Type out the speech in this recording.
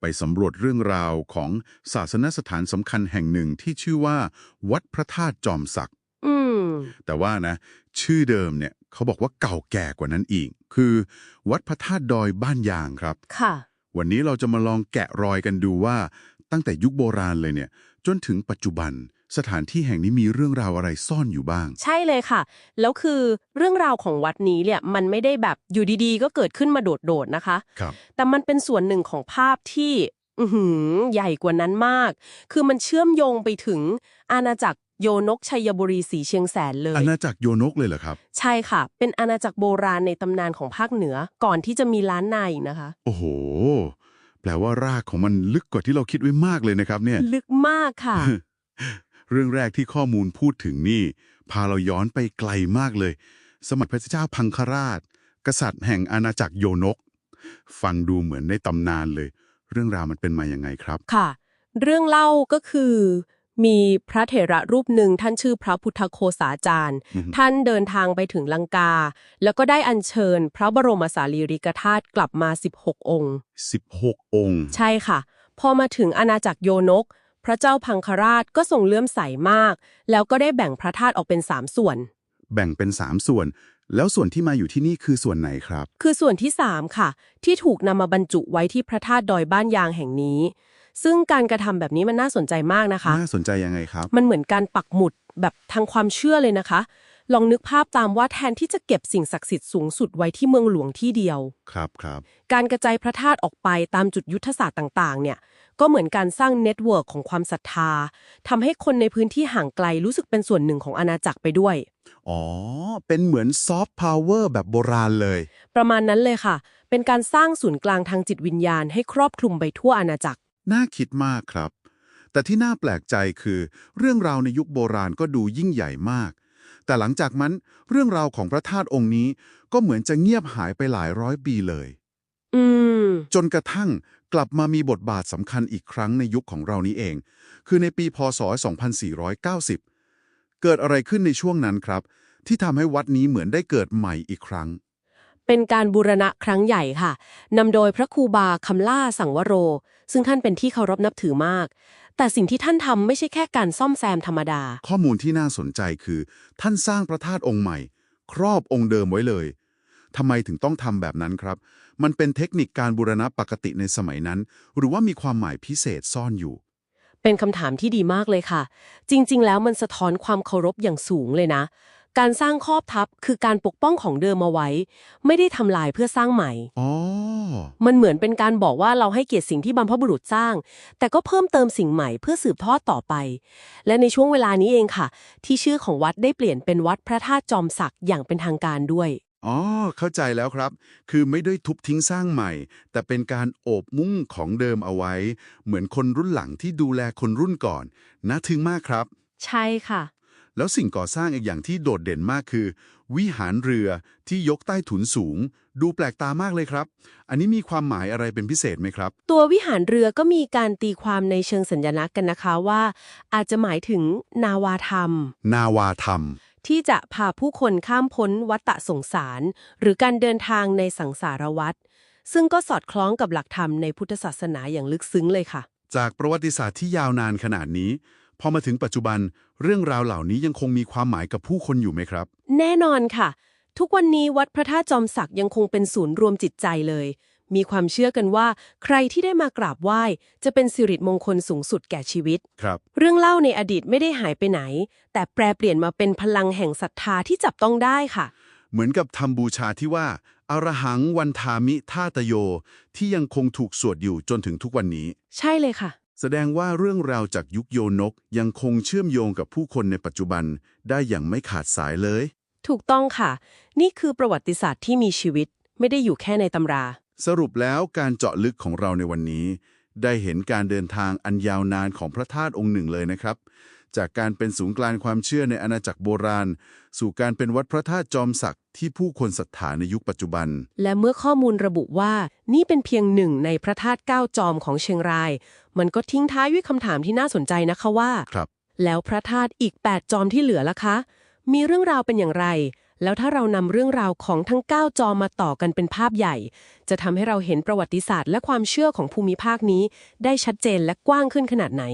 ไปสำรวจเรื่องราวของศาสนสถานสำคัญแห่งหนึ่งที่ชื่อว่า วัดพระธาตุจอมศักดิ์อืมแต่ว่านะ ชื่อเดิมเนี่ยเขาบอกว่าเก่าแก่กว่านั้นอีก คือ วัดพระธาตุดอยบ้านยางครับ ค่ะ วันนี้เราจะมาลองแกะรอยกันดูว่า ตั้งแต่ยุคโบราณเลยเนี่ย จนถึงปัจจุบัน สถานที่แห่งนี้มีเรื่องราวอะไรซ่อนอยู่บ้าง ใช่เลยค่ะ แล้วคือเรื่องราวของวัดนี้เนี่ยมันไม่ได้แบบอยู่ดีๆ ก็เกิดขึ้นมาโดดๆนะคะ ครับ แต่มันเป็นส่วนหนึ่งของภาพที่อือหือใหญ่กว่านั้นมาก คือมันเชื่อมโยงไปถึงอาณาจักรโยนกชัยบุรีสีเชียงแสนเลย อาณาจักรโยนกเลยเหรอครับ ใช่ค่ะ เป็นอาณาจักรโบราณในตำนานของภาคเหนือก่อนที่จะมีล้านนาอีกนะคะ โอ้โห แปลว่ารากของมันลึกกว่าที่เราคิดไว้มากเลยนะครับเนี่ย ลึกมากค่ะ เรื่องแรกที่ข้อมูลพูดถึงนี่ พาเราย้อนไปไกลมากเลย สมัยพระเจ้าพังคราช กษัตริย์แห่งอาณาจักรโยนก ฟังดูเหมือนในตำนานเลย เรื่องราวมันเป็นมาอย่างไงครับ ค่ะ เรื่องเล่าก็คือ มีพระเถระรูปหนึ่งท่านชื่อพระพุทธโคสาจารย์อือฮึท่านเดินทางไปถึงลังกา แล้วก็ได้อัญเชิญ พระบรมสารีริกธาตุกลับมา 16 องค์ 16 องค์ ใช่ค่ะ พอมาถึงอาณาจักรโยนก พระเจ้าพังคราชก็ทรงเลื่อมใสมาก แล้วก็ได้แบ่งพระธาตุออกเป็นสามส่วน แบ่งเป็น3ส่วน แล้วส่วนที่มาอยู่ที่นี่คือส่วนไหนครับ คือส่วนที่3ค่ะ ที่ถูกนำมาบรรจุไว้ที่พระธาตุดอยบ้านยางแห่งนี้ ซึ่งการกระทำแบบนี้มันน่าสนใจมากนะคะ น่าสนใจยังไงครับ มันเหมือนการปักหมุดแบบทางความเชื่อเลยนะคะ ลองนึกภาพตามว่าแทนที่จะเก็บสิ่งศักดิ์สิทธิ์สูงสุดไว้ที่เมืองหลวงที่เดียว ครับครับ การกระจายพระธาตุออกไปตามจุดยุทธศาสตร์ต่าง ๆ เนี่ย ก็เหมือนการสร้างเน็ตเวิร์กของความศรัทธาทำให้คนในพื้นที่ห่างไกลรู้สึกเป็นส่วนหนึ่งของอาณาจักรไปด้วย อ๋อ เป็นเหมือนซอฟต์พาวเวอร์แบบโบราณเลย ประมาณนั้นเลยค่ะ เป็นการสร้างศูนย์กลางทางจิตวิญญาณให้ครอบคลุมไปทั่วอาณาจักร น่าคิดมากครับ แต่ที่น่าแปลกใจคือ เรื่องราวในยุคโบราณก็ดูยิ่งใหญ่มาก แต่หลังจากนั้นเรื่องราวของพระธาตุองค์นี้ก็เหมือนจะเงียบหายไปหลายร้อยปีเลย อืม จนกระทั่งกลับมามีบทบาทสำคัญอีกครั้งในยุคของเรานี้เอง คือในปีพศ 2490 เกิดอะไรขึ้นในช่วงนั้นครับ ที่ทำให้วัดนี้เหมือนได้เกิดใหม่อีกครั้ง เป็นการบูรณะครั้งใหญ่ค่ะนำโดยพระครูบาคำล่าสังวโร ซึ่งท่านเป็นที่เคารพนับถือมาก แต่สิ่งที่ท่านทำไม่ใช่แค่การซ่อมแซมธรรมดา ข้อมูลที่น่าสนใจคือ ท่านสร้างพระธาตุองค์ใหม่ ครอบองค์เดิมไว้เลยทำไมถึงต้องทำแบบนั้นครับ มันเป็นเทคนิคการบูรณะปกติในสมัยนั้น หรือว่ามีความหมายพิเศษซ่อนอยู่ เป็นคำถามที่ดีมากเลยค่ะ จริง ๆ แล้วมันสะท้อนความเคารพอย่างสูงเลยนะ การสร้างครอบทับคือการปกป้องของเดิมเอาไว้ ไม่ได้ทำลายเพื่อสร้างใหม่ อ๋อ มันเหมือนเป็นการบอกว่าเราให้เกียรติสิ่งที่บรรพบุรุษสร้าง แต่ก็เพิ่มเติมสิ่งใหม่เพื่อสืบทอดต่อไป และในช่วงเวลานี้เองค่ะ ที่ชื่อของวัดได้เปลี่ยนเป็นวัดพระธาตุจอมศักดิ์อย่างเป็นทางการด้วยอ๋อ เข้าใจแล้วครับ คือไม่ได้ทุบทิ้งสร้างใหม่ แต่เป็นการโอบมุ่งของเดิมเอาไว้ เหมือนคนรุ่นหลังที่ดูแลคนรุ่นก่อน น่าทึ่งมากครับ ใช่ค่ะ แล้วสิ่งก่อสร้างอีกอย่างที่โดดเด่นมากคือ วิหารเรือที่ยกใต้ถุนสูง ดูแปลกตามากเลยครับ อันนี้มีความหมายอะไรเป็นพิเศษไหมครับ ตัววิหารเรือก็มีการตีความในเชิงสัญลักษณ์กันนะคะว่า อาจจะหมายถึงนาวาธรรม นาวาธรรม ที่จะพาผู้คนข้ามพ้นวัฏฏะสงสาร หรือการเดินทางในสังสารวัฏซึ่งก็สอดคล้องกับหลักธรรมในพุทธศาสนาอย่างลึกซึ้งเลยค่ะ จากประวัติศาสตร์ที่ยาวนานขนาดนี้ พอมาถึงปัจจุบันเรื่องราวเหล่านี้ยังคงมีความหมายกับผู้คนอยู่ไหมครับ แน่นอนค่ะ ทุกวันนี้วัดพระธาตุจอมศักดิ์ยังคงเป็นศูนย์รวมจิตใจเลย มีความเชื่อกันว่า ใครที่ได้มากราบไหว้ จะเป็นสิริมงคลสูงสุดแก่ชีวิต ครับ เรื่องเล่าในอดีตไม่ได้หายไปไหน แต่แปลเปลี่ยนมาเป็นพลังแห่งศรัทธาที่จับต้องได้ค่ะ เหมือนกับทำบูชาที่ว่าอรหังวันทามิท่าตโย ที่ยังคงถูกสวดอยู่จนถึงทุกวันนี้ ใช่เลยค่ะ แสดงว่าเรื่องราวจากยุคโยนกยังคงเชื่อมโยงกับผู้คนในปัจจุบันได้อย่างไม่ขาดสายเลย ถูกต้องค่ะ นี่คือประวัติศาสตร์ที่มีชีวิต ไม่ได้อยู่แค่ในตำรา สรุปแล้วการเจาะลึกของเราในวันนี้ ได้เห็นการเดินทางอันยาวนานของพระธาตุองค์หนึ่งเลยนะครับ จากการเป็นศูนย์กลางความเชื่อในอาณาจักรโบราณ สู่การเป็นวัดพระธาตุจอมศักดิ์ที่ผู้คนศรัทธาในยุคปัจจุบัน และเมื่อข้อมูลระบุว่านี่เป็นเพียงหนึ่งในพระธาตุเก้าจอมของเชียงราย มันก็ทิ้งท้ายด้วยคำถามที่น่าสนใจนะคะว่าครับ แล้วพระธาตุอีก 8 จอมที่เหลือล่ะคะ มีเรื่องราวเป็นอย่างไร แล้วถ้าเรานำเรื่องราวของทั้ง 9 จอมาต่อกันเป็นภาพใหญ่ จะทำให้เราเห็นประวัติศาสตร์และความเชื่อของภูมิภาคนี้ ได้ชัดเจนและกว้างขึ้นขนาดไหน